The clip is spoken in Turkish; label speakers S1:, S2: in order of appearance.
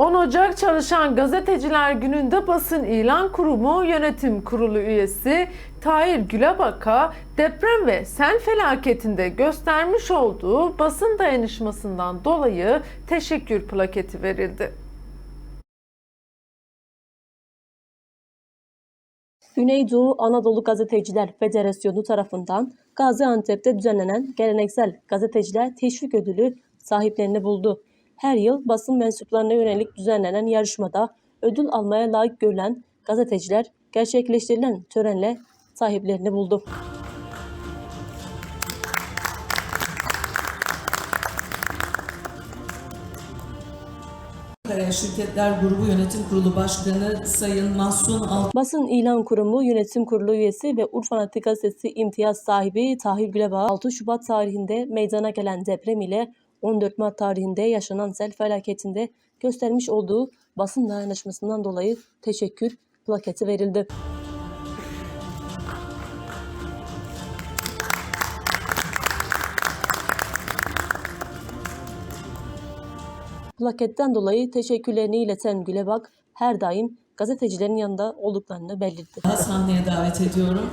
S1: 10 Ocak Çalışan Gazeteciler Günü'nde Basın İlan Kurumu Yönetim Kurulu üyesi Tahir Gülebak'a deprem ve sel felaketinde göstermiş olduğu basın dayanışmasından dolayı teşekkür plaketi verildi.
S2: Güneydoğu Anadolu Gazeteciler Federasyonu tarafından Gaziantep'te düzenlenen geleneksel gazeteciler teşvik ödülü sahiplerini buldu. Her yıl basın mensuplarına yönelik düzenlenen yarışmada ödül almaya layık görülen gazeteciler gerçekleştirilen törenle sahiplerini buldu.
S3: Şirketler Grubu Yönetim Kurulu Başkanı Sayın Mahsun Altun
S2: Basın İlan Kurumu Yönetim Kurulu üyesi ve Urfa Anadolu Gazetesi imtiyaz sahibi Tahir Gülebağ 6 Şubat tarihinde meydana gelen deprem ile 14 Mart tarihinde yaşanan sel felaketinde göstermiş olduğu basın dayanışmasından dolayı teşekkür plaketi verildi. Plaketten dolayı teşekkürlerini ileten Gülebak her daim gazetecilerin yanında olduklarını belirtti.
S3: sahneye davet ediyorum.